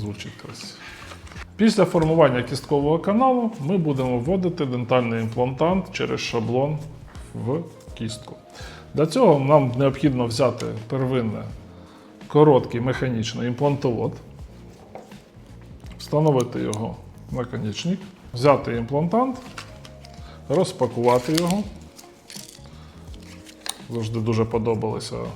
Звучить красиво. Після формування кісткового каналу ми будемо вводити дентальний імплантант через шаблон в кістку. Для цього нам необхідно взяти первинне короткий механічний імплантовод, встановити його в наконечник, взяти імплантант, розпакувати його. Завжди дуже подобалося е,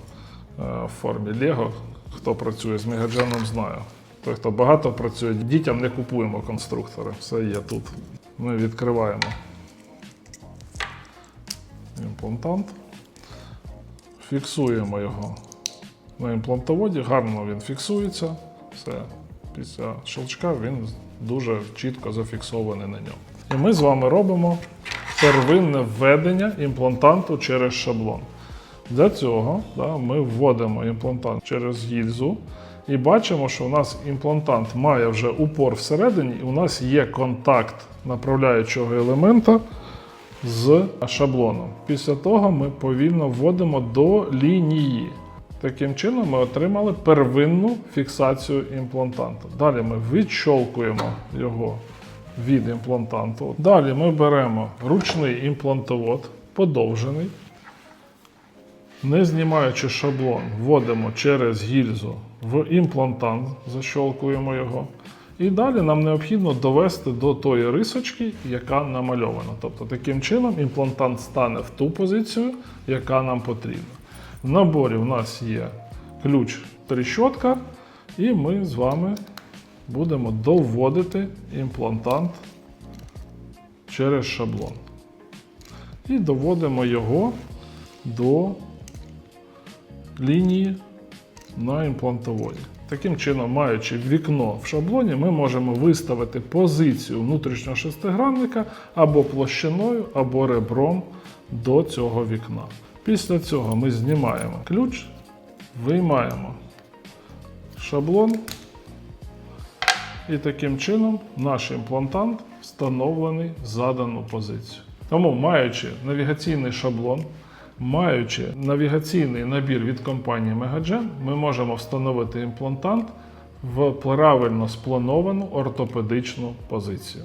в формі Лего. Хто працює з Мегадженом, знає. Той, хто багато працює, дітям не купуємо конструктори. Все є тут. Ми відкриваємо імплантант, фіксуємо його на імплантоводі, гарно він фіксується. Все. Після щелчка він дуже чітко зафіксований на ньому. І ми з вами робимо первинне введення імплантанту через шаблон. Для цього да, ми вводимо імплантант через гільзу і бачимо, що у нас імплантант має вже упор всередині, і у нас є контакт направляючого елемента з шаблоном. Після того ми повільно вводимо до лінії. Таким чином ми отримали первинну фіксацію імплантанту. Далі ми відщолкуємо його від імплантанту. Далі ми беремо ручний імплантовод, подовжений. Не знімаючи шаблон, вводимо через гільзу в імплантант, защолкуємо його. І далі нам необхідно довести до тої рисочки, яка намальована. Тобто таким чином імплантант стане в ту позицію, яка нам потрібна. В наборі в нас є ключ тріщотка, і ми з вами будемо доводити імплантант через шаблон. І доводимо його до лінії на імплантоводі. Таким чином, маючи вікно в шаблоні, ми можемо виставити позицію внутрішнього шестигранника або площиною, або ребром до цього вікна. Після цього ми знімаємо ключ, виймаємо шаблон, і таким чином наш імплантант встановлений в задану позицію. Тому, маючи навігаційний шаблон, маючи навігаційний набір від компанії Megagen, ми можемо встановити імплантант в правильно сплановану ортопедичну позицію.